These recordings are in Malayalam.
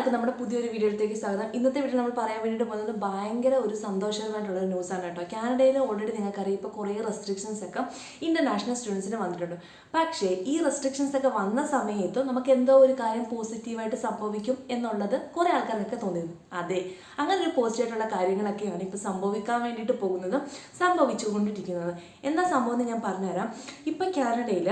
എല്ലാവർക്കും നമ്മുടെ പുതിയൊരു വീഡിയോയിലേക്ക് സ്വാഗതം. ഇന്നത്തെ വീഡിയോ നമ്മൾ പറയാൻ വേണ്ടിയിട്ട് പോകുന്നത് ഭയങ്കര ഒരു സന്തോഷകരമായിട്ടുള്ള ന്യൂസാണ് കേട്ടോ. കാനഡയിൽ ഓൾറെഡി നിങ്ങൾക്കറിയാം ഇപ്പോൾ കുറേ റെസ്ട്രിക്ഷൻസ് ഒക്കെ ഇന്റർനാഷണൽ സ്റ്റുഡൻസിന് വന്നിട്ടുണ്ട്. പക്ഷേ ഈ റെസ്ട്രിക്ഷൻസ് ഒക്കെ വന്ന സമയത്ത് നമുക്ക് എന്തോ ഒരു കാര്യം പോസിറ്റീവായിട്ട് സംഭവിക്കും എന്നുള്ളത് കുറേ ആൾക്കാർക്കൊക്കെ തോന്നിയിരുന്നു. അതെ അങ്ങനെ ഒരു പോസിറ്റീവായിട്ടുള്ള കാര്യങ്ങളൊക്കെയാണ് ഇപ്പോൾ സംഭവിക്കാൻ വേണ്ടിയിട്ട് പോകുന്നത് സംഭവിച്ചുകൊണ്ടിരിക്കുന്നത്. എന്താ സംഭവം എന്ന് ഞാൻ പറഞ്ഞുതരാം. ഇപ്പോൾ കാനഡയിൽ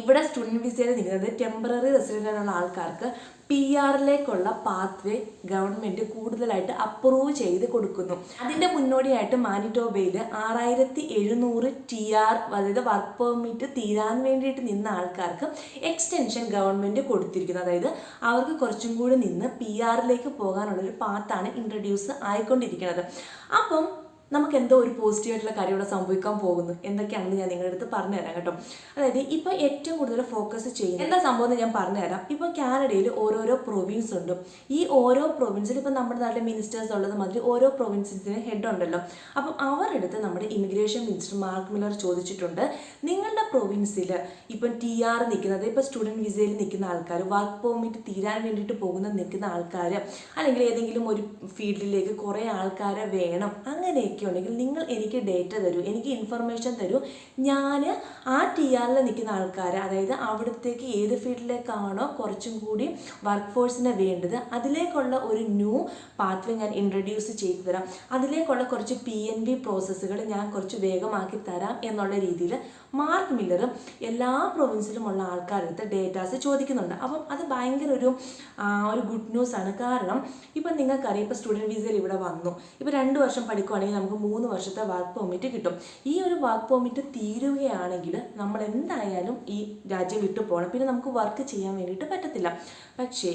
ഇവിടെ സ്റ്റുഡന്റ് വിസയിൽ നിൽക്കുന്നത് ടെമ്പററി റെസിഡന്റ് ആൾക്കാർക്ക് പി ആറിലേക്കുള്ള പാത്വേ ഗവൺമെന്റ് കൂടുതലായിട്ട് അപ്രൂവ് ചെയ്ത് കൊടുക്കുന്നു. അതിന്റെ മുന്നോടിയായിട്ട് മാനിറ്റോബയിൽ ആറായിരത്തി എഴുന്നൂറ് ടി ആർ അതായത് വർക്ക് പെർമിറ്റ് തീരാൻ വേണ്ടിയിട്ട് നിന്ന ആൾക്കാർക്ക് എക്സ്റ്റൻഷൻ ഗവൺമെന്റ് കൊടുത്തിരിക്കുന്നു. അതായത് അവർക്ക് കുറച്ചും കൂടി നിന്ന് പി ആറിലേക്ക് പോകാനുള്ളൊരു പാത്താണ് ഇൻട്രൊഡ്യൂസ് ആയിക്കൊണ്ടിരിക്കുന്നത്. അപ്പം നമുക്ക് എന്തോ ഒരു പോസിറ്റീവ് ആയിട്ടുള്ള കാര്യം ഇവിടെ സംഭവിക്കാൻ പോകുന്നു. എന്തൊക്കെയാണെന്ന് ഞാൻ നിങ്ങളുടെ അടുത്ത് പറഞ്ഞു തരാം കേട്ടോ. അതായത് ഇപ്പൊ ഏറ്റവും കൂടുതൽ ഫോക്കസ് ചെയ്യുന്നത് എന്താ സംഭവം എന്ന് ഞാൻ പറഞ്ഞു തരാം ഇപ്പൊ കാനഡയിൽ ഓരോരോ പ്രൊവിൻസ് ഉണ്ട്. ഈ ഓരോ പ്രൊവിൻസിൽ ഇപ്പൊ നമ്മുടെ നാട്ടിലെ മിനിസ്റ്റേഴ്സ് ഉള്ളത് മാതിരി ഓരോ പ്രൊവിൻസിന് ഹെഡ് ഉണ്ടല്ലോ. അപ്പം അവരെടുത്ത് നമ്മുടെ ഇമിഗ്രേഷൻ മിനിസ്റ്റർ മാർക്ക് മില്ലർ ചോദിച്ചിട്ടുണ്ട്. നിങ്ങളുടെ പ്രൊവിൻസിൽ ഇപ്പം ടി ആർ നിൽക്കുന്നത് ഇപ്പൊ സ്റ്റുഡന്റ് വിസയിൽ നിൽക്കുന്ന ആൾക്കാർ വർക്ക് പെർമിറ്റ് തീരാൻ വേണ്ടിയിട്ട് പോകുന്ന നിൽക്കുന്ന ആൾക്കാർ അല്ലെങ്കിൽ ഏതെങ്കിലും ഒരു ഫീൽഡിലേക്ക് കുറേ ആൾക്കാരെ വേണം അങ്ങനെയൊക്കെ ഉണ്ടെങ്കിൽ നിങ്ങൾ എനിക്ക് ഡേറ്റ തരൂ എനിക്ക് ഇൻഫർമേഷൻ തരൂ. ഞാൻ ആ ടി ആറിൽ നിൽക്കുന്ന ആൾക്കാരെ അതായത് അവിടത്തേക്ക് ഏത് ഫീൽഡിലേക്കാണോ കുറച്ചും കൂടി വർക്ക് ഫോഴ്സിനെ വേണ്ടത് അതിലേക്കുള്ള ഒരു ന്യൂ പാത്വേ ഞാൻ ഇൻട്രൊഡ്യൂസ് ചെയ്തു തരാം. അതിലേക്കുള്ള കുറച്ച് പി എൻ ബി പ്രോസസ്സുകൾ ഞാൻ കുറച്ച് വേഗമാക്കി തരാം എന്നുള്ള രീതിയിൽ മാർക്ക് മില്ലറും എല്ലാ പ്രൊവിൻസിലുമുള്ള ആൾക്കാരടുത്ത് ഡേറ്റാസ് ചോദിക്കുന്നുണ്ട്. അപ്പം അത് ഭയങ്കര ഒരു ഒരു ഗുഡ് ന്യൂസ് ആണ്. കാരണം ഇപ്പം നിങ്ങൾക്കറിയാം ഇപ്പോൾ സ്റ്റുഡന്റ് വിസയിൽ ഇവിടെ വന്നു. ഇപ്പോൾ രണ്ട് വർഷം പഠിക്കുവാണെങ്കിൽ നമുക്ക് മൂന്ന് വർഷത്തെ വർക്ക് പെർമിറ്റ് കിട്ടും. ഈ ഒരു വർക്ക് പെർമിറ്റ് തീരുകയാണെങ്കിൽ നമ്മൾ എന്തായാലും ഈ രാജ്യം വിട്ടു പോകണം. പിന്നെ നമുക്ക് വർക്ക് ചെയ്യാൻ വേണ്ടിയിട്ട് പറ്റത്തില്ല. പക്ഷേ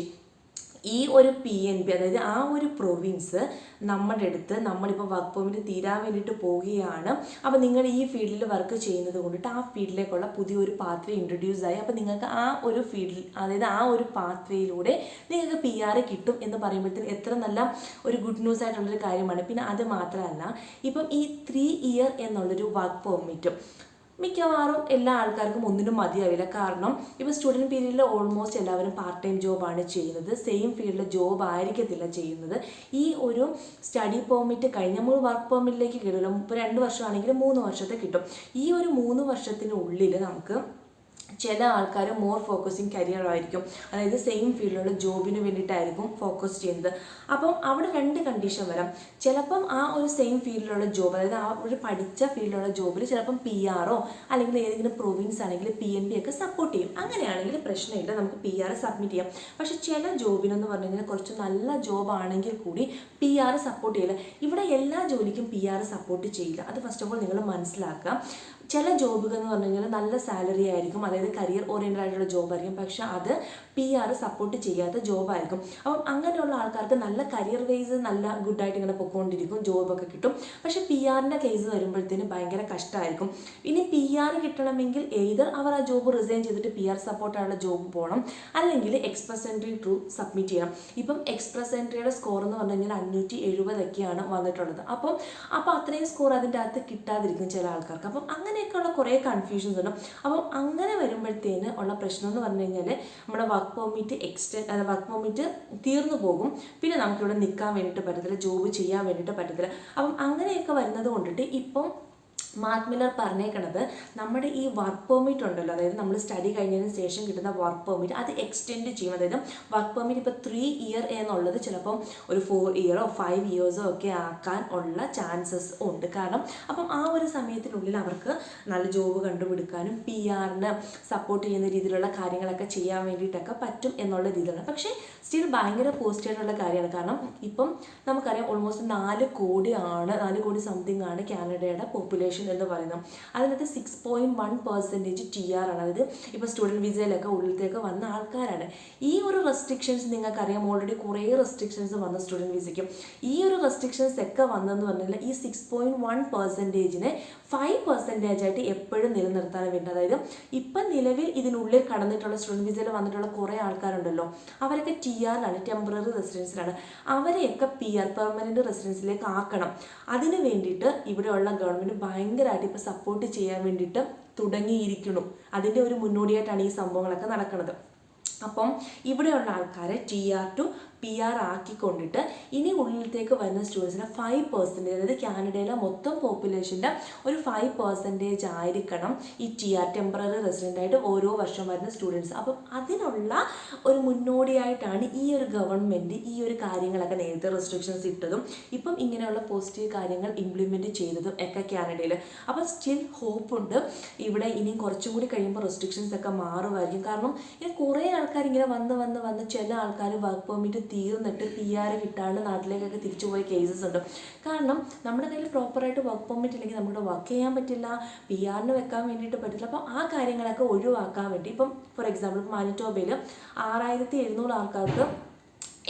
ഈ ഒരു പി എൻ ബി അതായത് ആ ഒരു പ്രൊവിൻസ് നമ്മുടെ അടുത്ത് നമ്മളിപ്പോൾ വർക്ക് പെർമിറ്റ് തീരാൻ വേണ്ടിയിട്ട് പോവുകയാണ്. അപ്പോൾ നിങ്ങൾ ഈ ഫീൽഡിൽ വർക്ക് ചെയ്യുന്നത് കൊണ്ടിട്ട് ആ ഫീൽഡിലേക്കുള്ള പുതിയൊരു പാത്വേ ഇൻട്രൊഡ്യൂസ് ആയി. അപ്പോൾ നിങ്ങൾക്ക് ആ ഒരു ഫീൽഡിൽ അതായത് ആ ഒരു പാത്വേയിലൂടെ നിങ്ങൾക്ക് പി ആർ കിട്ടും എന്ന് പറയുമ്പോഴത്തേന് എത്ര നല്ല ഒരു ഗുഡ് ന്യൂസ് ആയിട്ടുള്ളൊരു കാര്യമാണ്. പിന്നെ അത് മാത്രമല്ല ഇപ്പം ഈ ത്രീ ഇയർ എന്നുള്ളൊരു വർക്ക് പെർമിറ്റ് മിക്കവാറും എല്ലാ ആൾക്കാർക്കും ഒന്നിനും മതിയാവില്ല. കാരണം ഇപ്പോൾ സ്റ്റുഡന്റ് പീരീഡിൽ ഓൾമോസ്റ്റ് എല്ലാവരും പാർട്ട് ടൈം ജോബാണ് ചെയ്യുന്നത്. സെയിം ഫീൽഡിൽ ജോബ് ആയിരിക്കത്തില്ല ചെയ്യുന്നത്. ഈ ഒരു സ്റ്റഡി പെർമിറ്റ് കഴിഞ്ഞ് നമ്മൾ വർക്ക് പെർമിറ്റിലേക്ക് കിട്ടില്ല ഇപ്പോൾ രണ്ട് വർഷമാണെങ്കിൽ മൂന്ന് വർഷത്തെ കിട്ടും. ഈ ഒരു മൂന്ന് വർഷത്തിനുള്ളിൽ നമുക്ക് ചില ആൾക്കാർ മോർ ഫോക്കസിങ് കരിയർ ആയിരിക്കും. അതായത് സെയിം ഫീൽഡിലുള്ള ജോബിന് വേണ്ടിയിട്ടായിരിക്കും ഫോക്കസ് ചെയ്യുന്നത്. അപ്പം അവിടെ രണ്ട് കണ്ടീഷൻ വരാം. ചിലപ്പം ആ ഒരു സെയിം ഫീൽഡിലുള്ള ജോബ് അതായത് ആ ഒരു പഠിച്ച ഫീൽഡിലുള്ള ജോബിൽ ചിലപ്പം പി ആറോ അല്ലെങ്കിൽ ഏതെങ്കിലും പ്രൊവിൻസ് ആണെങ്കിൽ പി എൻ ബി ഒക്കെ സപ്പോർട്ട് ചെയ്യും. അങ്ങനെയാണെങ്കിൽ പ്രശ്നമില്ല നമുക്ക് പി ആർ സബ്മിറ്റ് ചെയ്യാം. പക്ഷെ ചില ജോബിനെന്ന് പറഞ്ഞു കഴിഞ്ഞാൽ കുറച്ച് നല്ല ജോബ് ആണെങ്കിൽ കൂടി പി ആർ സപ്പോർട്ട് ചെയ്യില്ല. ഇവിടെ എല്ലാ ജോലിക്കും പി ആർ സപ്പോർട്ട് ചെയ്യില്ല. അത് ഫസ്റ്റ് ഓഫ് ഓൾ നിങ്ങൾ മനസ്സിലാക്കുക. ചില ജോബുകൾ എന്ന് പറഞ്ഞു കഴിഞ്ഞാൽ നല്ല സാലറി ആയിരിക്കും. അതായത് കരിയർ ഓറിയന്റഡ് ആയിട്ടുള്ള ജോബ് ആയിരിക്കും. പക്ഷെ അത് പി ആർ സപ്പോർട്ട് ചെയ്യാത്ത ജോബായിരിക്കും അപ്പം അങ്ങനെയുള്ള ആൾക്കാർക്ക് നല്ല കരിയർ വൈസ് നല്ല ഗുഡായിട്ട് ഇങ്ങനെ പൊക്കോണ്ടിരിക്കും. ജോബൊക്കെ കിട്ടും. പക്ഷെ പി ആറിന്റെ കേസ് വരുമ്പോഴത്തേന് ഭയങ്കര കഷ്ടമായിരിക്കും ഇനി പി ആർ കിട്ടണമെങ്കിൽ ഏതർ അവർ ആ ജോബ് റിസൈൻ ചെയ്തിട്ട് പി ആർ സപ്പോർട്ടായുള്ള ജോബ് പോകണം അല്ലെങ്കിൽ എക്സ്പ്രസ് എൻട്രി ത്രൂ സബ്മിറ്റ് ചെയ്യണം. ഇപ്പം എക്സ്പ്രസ് എൻട്രിയുടെ സ്കോർ എന്ന് പറഞ്ഞു കഴിഞ്ഞാൽ അഞ്ഞൂറ്റി എഴുപതൊക്കെയാണ് വന്നിട്ടുള്ളത്. അപ്പം അപ്പോൾ അത്രയും സ്കോർ അതിന്റെ അകത്ത് കിട്ടാതിരിക്കും ചില ആൾക്കാർക്ക്. അപ്പം അങ്ങനെയൊക്കെയുള്ള കുറേ കൺഫ്യൂഷൻസ് ഉണ്ട്. അപ്പം അങ്ങനെ വരുമ്പോഴത്തേന് ഉള്ള പ്രശ്നം എന്ന് പറഞ്ഞു കഴിഞ്ഞാൽ നമ്മുടെ വർക്ക് പെർമിറ്റ് എക്സ്റ്റൻ അതായത് വർക്ക് പെർമിറ്റ് തീർന്നു പോകും. പിന്നെ നമുക്കിവിടെ നിൽക്കാൻ വേണ്ടിയിട്ട് പറ്റത്തില്ല ജോബ് ചെയ്യാൻ വേണ്ടിയിട്ട് പറ്റത്തില്ല. അപ്പം അങ്ങനെയൊക്കെ വരുന്നത് കൊണ്ടിട്ട് ഇപ്പം മാർക്ക് മില്ലർ പറഞ്ഞേക്കണത് നമ്മുടെ ഈ വർക്ക് പെർമിറ്റ് ഉണ്ടല്ലോ. അതായത് നമ്മൾ സ്റ്റഡി കഴിഞ്ഞതിന് ശേഷം കിട്ടുന്ന വർക്ക് പെർമിറ്റ് അത് എക്സ്റ്റെൻഡ് ചെയ്യും. അതായത് വർക്ക് പെർമിറ്റ് ഇപ്പോൾ ത്രീ ഇയർ എന്നുള്ളത് ചിലപ്പം ഒരു ഫോർ ഇയറോ ഫൈവ് ഇയേഴ്സോ ഒക്കെ ആക്കാൻ ഉള്ള ചാൻസസ് ഉണ്ട്. കാരണം അപ്പം ആ ഒരു സമയത്തിനുള്ളിൽ അവർക്ക് നല്ല ജോബ് കണ്ടുപിടിക്കാനും പി ആറിന് സപ്പോർട്ട് ചെയ്യുന്ന രീതിയിലുള്ള കാര്യങ്ങളൊക്കെ ചെയ്യാൻ വേണ്ടിയിട്ടൊക്കെ പറ്റും എന്നുള്ള രീതിയിലാണ്. പക്ഷേ സ്റ്റിൽ ഭയങ്കര പോസിറ്റീവ് കാര്യമാണ്. കാരണം ഇപ്പം നമുക്കറിയാം ഓൾമോസ്റ്റ് നാല് കോടിയാണ് നാല് കോടി സംതിങ് ആണ് കാനഡയുടെ പോപ്പുലേഷൻ എന്ന് പറയുന്നത്. അതിനകത്ത് six point one percentage T R ആണ്. അതായത് ഇപ്പോൾ സ്റ്റുഡന്റ് വിസയിലൊക്കെ ഉള്ളിലത്തേക്ക് വന്ന ആൾക്കാരാണ്. ഈ ഒരു റെസ്ട്രിക്ഷൻസ് നിങ്ങൾക്കറിയാം. ഓൾറെഡി കുറേ റെസ്ട്രിക്ഷൻസ് വന്ന സ്റ്റുഡന്റ് വിസയ്ക്കും ഈ ഒരു റെസ്ട്രിക്ഷൻസ് ഒക്കെ വന്നതെന്ന് പറഞ്ഞാൽ ഈ സിക്സ് പോയിന്റ് വൺ പെർസെന്റേജിനെ ഫൈവ് പെർസെന്റേജ് ആയിട്ട് എപ്പോഴും നിലനിർത്താൻ വേണ്ടി അതായത് ഇപ്പം നിലവിൽ ഇതിനുള്ളിൽ കടന്നിട്ടുള്ള സ്റ്റുഡന്റ് വിസയിൽ വന്നിട്ടുള്ള കുറേ ആൾക്കാരുണ്ടല്ലോ. അവരൊക്കെ ടി ആറിലാണ് ടെമ്പററി റെസിഡൻസിലാണ് അവരെയൊക്കെ പി ആർ പെർമനന്റ് റെസിഡൻസിലേക്ക് ആക്കണം. അതിന് വേണ്ടിയിട്ട് ഇവിടെയുള്ള ഗവൺമെന്റ് ഭയങ്കരമായിട്ട് ഇപ്പോൾ സപ്പോർട്ട് ചെയ്യാൻ വേണ്ടിയിട്ട് തുടങ്ങിയിരിക്കണം അതിന്റെ ഒരു മുന്നോടിയായിട്ടാണ് ഈ സംഭവങ്ങളൊക്കെ നടക്കുന്നത്. അപ്പം ഇവിടെയുള്ള ആൾക്കാരെ T R to P R ആക്കിക്കൊണ്ടിട്ട് ഇനി ഉള്ളിലത്തേക്ക് വരുന്ന സ്റ്റുഡൻസിന് ഫൈവ് പെർസെന്റേജ് അതായത് കാനഡയിലെ മൊത്തം പോപ്പുലേഷന്റെ ഒരു ഫൈവ് പെർസെന്റേജ് ആയിരിക്കണം ഈ ടി ആർ ടെമ്പററി റെസിഡന്റ് ആയിട്ട് ഓരോ വർഷം വരുന്ന സ്റ്റുഡൻസ്. അപ്പം അതിനുള്ള ഒരു മുന്നോടിയായിട്ടാണ് ഈ ഒരു ഗവൺമെന്റ് ഈ ഒരു കാര്യങ്ങളൊക്കെ നേരത്തെ റെസ്ട്രിക്ഷൻസ് ഇട്ടതും ഇപ്പം ഇങ്ങനെയുള്ള പോസിറ്റീവ് കാര്യങ്ങൾ ഇംപ്ലിമെന്റ് ചെയ്തതും ഒക്കെ കാനഡയിൽ. അപ്പം സ്റ്റിൽ ഹോപ്പ് ഉണ്ട്. ഇവിടെ ഇനിയും കുറച്ചും കൂടി കഴിയുമ്പോൾ റെസ്ട്രിക്ഷൻസ് ഒക്കെ മാറുമായിരിക്കും. കാരണം ഇനി കുറേ ആൾക്കാർ ഇങ്ങനെ വന്ന് വന്ന് വന്ന് ചില ആൾക്കാർ വർക്ക് പെർമിറ്റ് തീർന്നിട്ട് പി ആർ കിട്ടാണ്ട് നാട്ടിലേക്കൊക്കെ തിരിച്ചു പോയ കേസസ് ഉണ്ട്. കാരണം നമ്മുടെ കയ്യിൽ പ്രോപ്പറായിട്ട് വർക്ക് പെർമിറ്റ് ഇല്ലെങ്കിൽ നമുക്ക് വർക്ക് ചെയ്യാൻ പറ്റില്ല പി ആറിന് വെക്കാൻ വേണ്ടിയിട്ട് പറ്റില്ല. അപ്പോൾ ആ കാര്യങ്ങളൊക്കെ ഒഴിവാക്കാൻ വേണ്ടി ഇപ്പം ഫോർ എക്സാമ്പിൾ മാനിറ്റോബയിൽ ആറായിരത്തി എഴുന്നൂറ് ആൾക്കാർക്ക്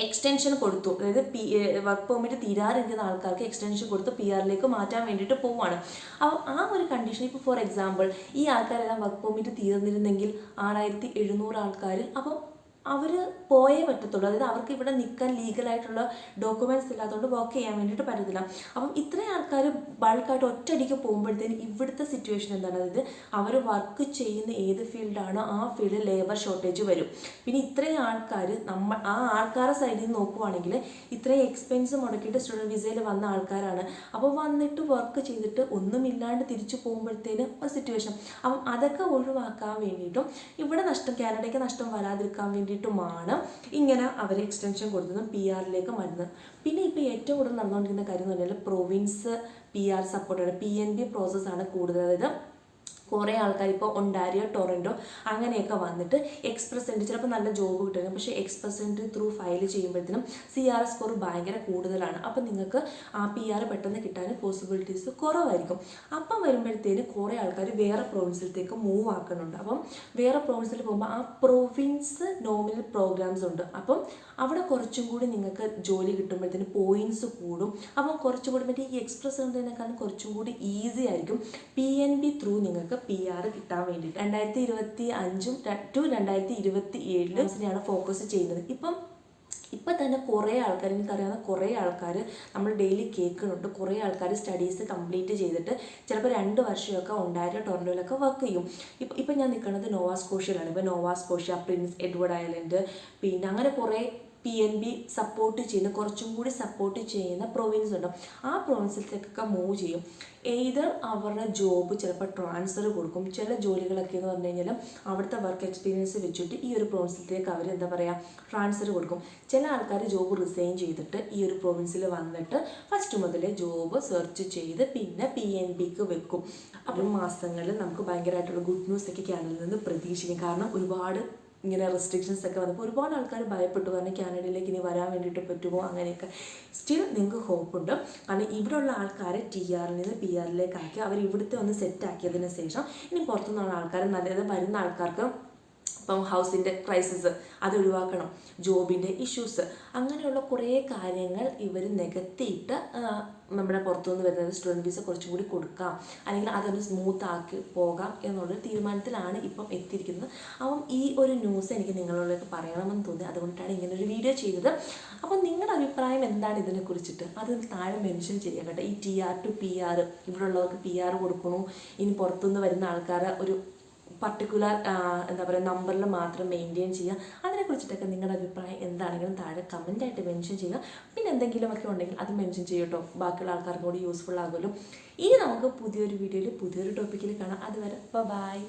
എക്സ്റ്റൻഷൻ കൊടുത്തു. അതായത് പി വർക്ക് പെർമിറ്റ് തീരാറിരിക്കുന്ന ആൾക്കാർക്ക് എക്സ്റ്റൻഷൻ കൊടുത്ത് പി ആറിലേക്ക് മാറ്റാൻ വേണ്ടിയിട്ട് പോവുകയാണ് അപ്പോൾ ആ ഒരു കണ്ടീഷൻ ഇപ്പോൾ ഫോർ എക്സാമ്പിൾ ഈ ആൾക്കാരെല്ലാം വർക്ക് പെർമിറ്റ് തീർന്നിരുന്നെങ്കിൽ ആറായിരത്തി എഴുന്നൂറ് ആൾക്കാർ അപ്പം അവർ പോയേ പറ്റത്തുള്ളൂ. അതായത് അവർക്ക് ഇവിടെ നിൽക്കാൻ ലീഗലായിട്ടുള്ള ഡോക്യുമെന്റ്സ് ഇല്ലാത്തതുകൊണ്ട് വർക്ക് ചെയ്യാൻ വേണ്ടിയിട്ട് പറ്റത്തില്ല. അപ്പം ഇത്രയും ആൾക്കാർ ബൾക്കായിട്ട് ഒറ്റയടിക്ക് പോകുമ്പോഴത്തേന് ഇവിടുത്തെ സിറ്റുവേഷൻ എന്താണ്? അതായത് അവർ വർക്ക് ചെയ്യുന്ന ഏത് ഫീൽഡാണോ ആ ഫീൽഡിൽ ലേബർ ഷോർട്ടേജ് വരും. പിന്നെ ഇത്രയും ആൾക്കാർ നമ്മൾ ആ ആൾക്കാരുടെ സൈഡിൽ നിന്ന് നോക്കുവാണെങ്കിൽ ഇത്രയും എക്സ്പെൻസ് മുടക്കിയിട്ട് സ്റ്റുഡന്റ് വിസയിൽ വന്ന ആൾക്കാരാണ്. അപ്പോൾ വന്നിട്ട് വർക്ക് ചെയ്തിട്ട് ഒന്നുമില്ലാണ്ട് തിരിച്ചു പോകുമ്പോഴത്തേന് ഒരു സിറ്റുവേഷൻ അപ്പം അതൊക്കെ ഒഴിവാക്കാൻ വേണ്ടിയിട്ടും ഇവിടെ നഷ്ടം കാനഡയ്ക്ക് നഷ്ടം വരാതിരിക്കാൻ വേണ്ടിയിട്ടുമാണ് ഇങ്ങനെ അവർ എക്സ്റ്റൻഷൻ കൊടുത്തതും പി ആറിലേക്ക് വരുന്നത് പിന്നെ ഇപ്പോൾ ഏറ്റവും കൂടുതൽ നടന്നുകൊണ്ടിരിക്കുന്ന കാര്യം എന്ന് പറഞ്ഞാൽ പ്രൊവിൻസ് പി ആർ സപ്പോർട്ടാണ് പി എൻ ബി പ്രോസസ്സാണ് കൂടുതൽ. അതായത് കുറേ ആൾക്കാർ ഇപ്പോൾ ഒണ്ടാരിയോ ടൊറന്റോ അങ്ങനെയൊക്കെ വന്നിട്ട് എക്സ്പ്രസ് ചിലപ്പോൾ നല്ല ജോബ് കിട്ടും പക്ഷേ എക്സ്പ്രസ് ത്രൂ ഫയൽ ചെയ്യുമ്പോഴത്തേനും സി ആർ എസ് സ്കോർ ഭയങ്കര കൂടുതലാണ്. അപ്പം നിങ്ങൾക്ക് ആ പി ആർ പെട്ടെന്ന് കിട്ടാൻ പോസിബിലിറ്റീസ് കുറവായിരിക്കും. അപ്പം വരുമ്പോഴത്തേന് കുറേ ആൾക്കാർ വേറെ പ്രൊവിൻസിലത്തേക്ക് മൂവ് ആക്കുന്നുണ്ട്. അപ്പം വേറെ പ്രൊവിൻസിൽ പോകുമ്പോൾ ആ പ്രൊവിൻസ് നോമിനൽ പ്രോഗ്രാംസ് ഉണ്ട്. അപ്പം അവിടെ കുറച്ചും കൂടി നിങ്ങൾക്ക് ജോലി കിട്ടുമ്പോഴത്തേന് പോയിന്റ്സ് കൂടും. അപ്പം കുറച്ചും കൂടി മറ്റേ ഈ എക്സ്പ്രസ് എന്നതിനേക്കാളും കുറച്ചും കൂടി ഈസി ആയിരിക്കും. പി എൻ ബി ത്രൂ നിങ്ങൾക്ക് പി ആർ കിട്ടാൻ വേണ്ടിയിട്ട്. രണ്ടായിരത്തി ഇരുപത്തി അഞ്ചും ടു രണ്ടായിരത്തി ഇരുപത്തി ഏഴിലും ഫോക്കസ് ചെയ്യുന്നത്. ഇപ്പം ഇപ്പം തന്നെ കുറേ ആൾക്കാർ എനിക്കറിയാവുന്ന കുറേ ആൾക്കാർ നമ്മൾ ഡെയിലി കേൾക്കുന്നുണ്ട്. കുറേ ആൾക്കാർ സ്റ്റഡീസ് കംപ്ലീറ്റ് ചെയ്തിട്ട് ചിലപ്പോൾ രണ്ട് വർഷമൊക്കെ ഉണ്ടായ ടൊറന്റോയിലൊക്കെ വർക്ക് ചെയ്യും. ഇപ്പം ഇപ്പം ഞാൻ നിൽക്കുന്നത് നോവാസ്കോഷ്യയിലാണ് ഇപ്പോൾ നോവാസ്കോഷ്യ പ്രിൻസ് എഡ്വേർഡ് ഐലൻഡ് പിന്നെ അങ്ങനെ കുറേ പി എൻ ബി സപ്പോർട്ട് ചെയ്യുന്ന കുറച്ചും കൂടി സപ്പോർട്ട് ചെയ്യുന്ന പ്രൊവിൻസ് ഉണ്ട്? ആ പ്രൊവിൻസിലേക്കൊക്കെ മൂവ് ചെയ്യും. എയ്തർ അവരുടെ ജോബ് ചിലപ്പോൾ ട്രാൻസ്ഫർ കൊടുക്കും. ചില ജോലികളൊക്കെ എന്ന് പറഞ്ഞു കഴിഞ്ഞാൽ അവിടുത്തെ വർക്ക് എക്സ്പീരിയൻസ് വെച്ചിട്ട് ഈ ഒരു പ്രൊവിൻസിലേക്ക് അവർ എന്താ പറയുക ട്രാൻസ്ഫർ കൊടുക്കും. ചില ആൾക്കാർ ജോബ് റിസൈൻ ചെയ്തിട്ട് ഈ ഒരു പ്രൊവിൻസിൽ വന്നിട്ട് ഫസ്റ്റ് മുതലേ ജോബ് സെർച്ച് ചെയ്ത് പിന്നെ പി എൻ ബിക്ക് വെക്കും. അപ്പം മാസങ്ങളിൽ നമുക്ക് ഭയങ്കരമായിട്ടുള്ള ഗുഡ് ന്യൂസ് ഒക്കെ ക്യാനലിൽ നിന്ന് പ്രതീക്ഷിക്കും. കാരണം ഒരുപാട് ഇങ്ങനെ റെസ്ട്രിക്ഷൻസ് ഒക്കെ വന്നപ്പോൾ ഒരുപാട് ആൾക്കാർ ഭയപ്പെട്ടു. കാരണം കാനഡയിലേക്ക് ഇനി വരാൻ വേണ്ടിയിട്ട് പറ്റുമോ അങ്ങനെയൊക്കെ. സ്റ്റിൽ നിങ്ങൾക്ക് ഹോപ്പുണ്ട് കാരണം ഇവിടെയുള്ള ആൾക്കാരെ ടി ആറിൽ നിന്ന് പി ആറിലേക്ക് ആക്കി അവർ ഇവിടുത്തെ ഒന്ന് സെറ്റാക്കിയതിന് ശേഷം ഇനി പുറത്തുനിന്നുള്ള ആൾക്കാർ നല്ലത് വരുന്ന ആൾക്കാർക്ക് ഇപ്പം ഹൗസിന്റെ ക്രൈസിസ് അത് ഒഴിവാക്കണം ജോബിന്റെ ഇഷ്യൂസ് അങ്ങനെയുള്ള കുറേ കാര്യങ്ങൾ ഇവർ നികത്തിയിട്ട് നമ്മുടെ പുറത്തുനിന്ന് വരുന്നത് സ്റ്റുഡന്റ് വിസ കുറച്ചും കൂടി കൊടുക്കാം. അല്ലെങ്കിൽ അതൊന്ന് സ്മൂത്ത് ആക്കി പോകാം എന്നുള്ളൊരു തീരുമാനത്തിലാണ് ഇപ്പം എത്തിയിരിക്കുന്നത്. അപ്പം ഈ ഒരു ന്യൂസ് എനിക്ക് നിങ്ങളോടൊക്കെ പറയണമെന്ന് തോന്നി. അതുകൊണ്ടാണ് ഇങ്ങനെ ഒരു വീഡിയോ ചെയ്തത്. അപ്പം നിങ്ങളുടെ അഭിപ്രായം എന്താണ് ഇതിനെ കുറിച്ചിട്ട്? അത് താഴെ മെൻഷൻ ചെയ്യാം കേട്ടോ. ഈ T R to P R ഇവിടെ ഉള്ളവർക്ക് പി ആർ കൊടുക്കണു. ഇനി പുറത്തുനിന്ന് വരുന്ന ആൾക്കാരെ ഒരു പർട്ടിക്കുലർ എന്താ പറയുക നമ്പറിൽ മാത്രം മെയിന്റെയിൻ ചെയ്യുക. അതിനെക്കുറിച്ചിട്ടൊക്കെ നിങ്ങളുടെ അഭിപ്രായം എന്താണെങ്കിലും താഴെ കമന്റായിട്ട് മെൻഷൻ ചെയ്യുക. പിന്നെ എന്തെങ്കിലുമൊക്കെ ഉണ്ടെങ്കിൽ അത് മെൻഷൻ ചെയ്യട്ടോ ബാക്കിയുള്ള ആൾക്കാർക്കും കൂടി യൂസ്ഫുൾ ആകുമല്ലോ. ഇനി നമുക്ക് പുതിയൊരു വീഡിയോയിൽ പുതിയൊരു ടോപ്പിക്കിൽ കാണാം. അതുവരെ ബൈ